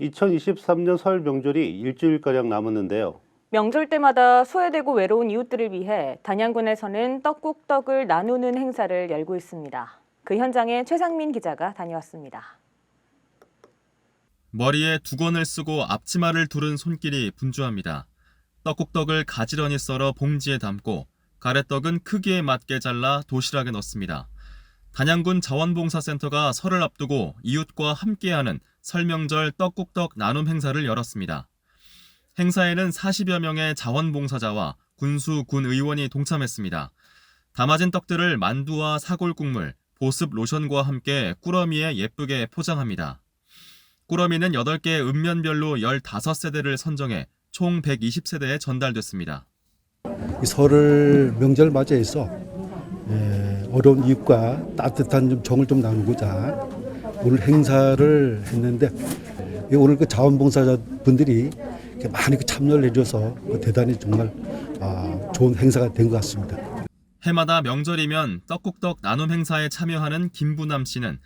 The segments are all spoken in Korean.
2023년 설 명절이 일주일가량 남았는데요. 명절 때마다 소외되고 외로운 이웃들을 위해 단양군에서는 떡국떡을 나누는 행사를 열고 있습니다. 그 현장에 최상민 기자가 다녀왔습니다. 머리에 두건을 쓰고 앞치마를 두른 손길이 분주합니다. 떡국떡을 가지런히 썰어 봉지에 담고 가래떡은 크기에 맞게 잘라 도시락에 넣습니다. 단양군 자원봉사센터가 설을 앞두고 이웃과 함께하는 설명절 떡국떡 나눔 행사를 열었습니다. 행사에는 40여 명의 자원봉사자와 군수, 군 의원이 동참했습니다. 담아진 떡들을 만두와 사골국물, 보습 로션과 함께 꾸러미에 예쁘게 포장합니다. 꾸러미는 8개 읍면별로 15세대를 선정해 총 120세대에 전달됐습니다. 이 설을 명절 맞이해서 예, 어려운 이웃과 따뜻한 좀 정을 좀 나누고자 오늘 행사를 했는데 예, 오늘 그 자원봉사자분들이 많이 그 참여를 해줘서 그 대단히 정말 아, 좋은 행사가 된 것 같습니다. 해마다 명절이면 떡국떡 나눔 행사에 참여하는 김부남 씨는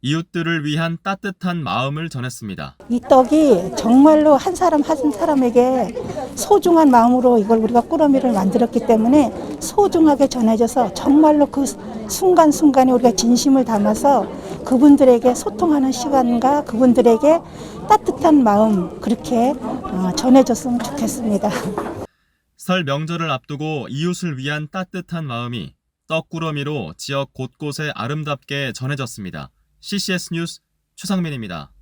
이웃들을 위한 따뜻한 마음을 전했습니다. 이 떡이 정말로 한 사람 한 사람에게 소중한 마음으로 이걸 우리가 꾸러미를 만들었기 때문에 소중하게 전해져서 정말로 그 순간순간에 우리가 진심을 담아서 그분들에게 소통하는 시간과 그분들에게 따뜻한 마음 그렇게 어, 전해졌으면 좋겠습니다. 설 명절을 앞두고 이웃을 위한 따뜻한 마음이 떡꾸러미로 지역 곳곳에 아름답게 전해졌습니다. CCS 뉴스 최상민입니다.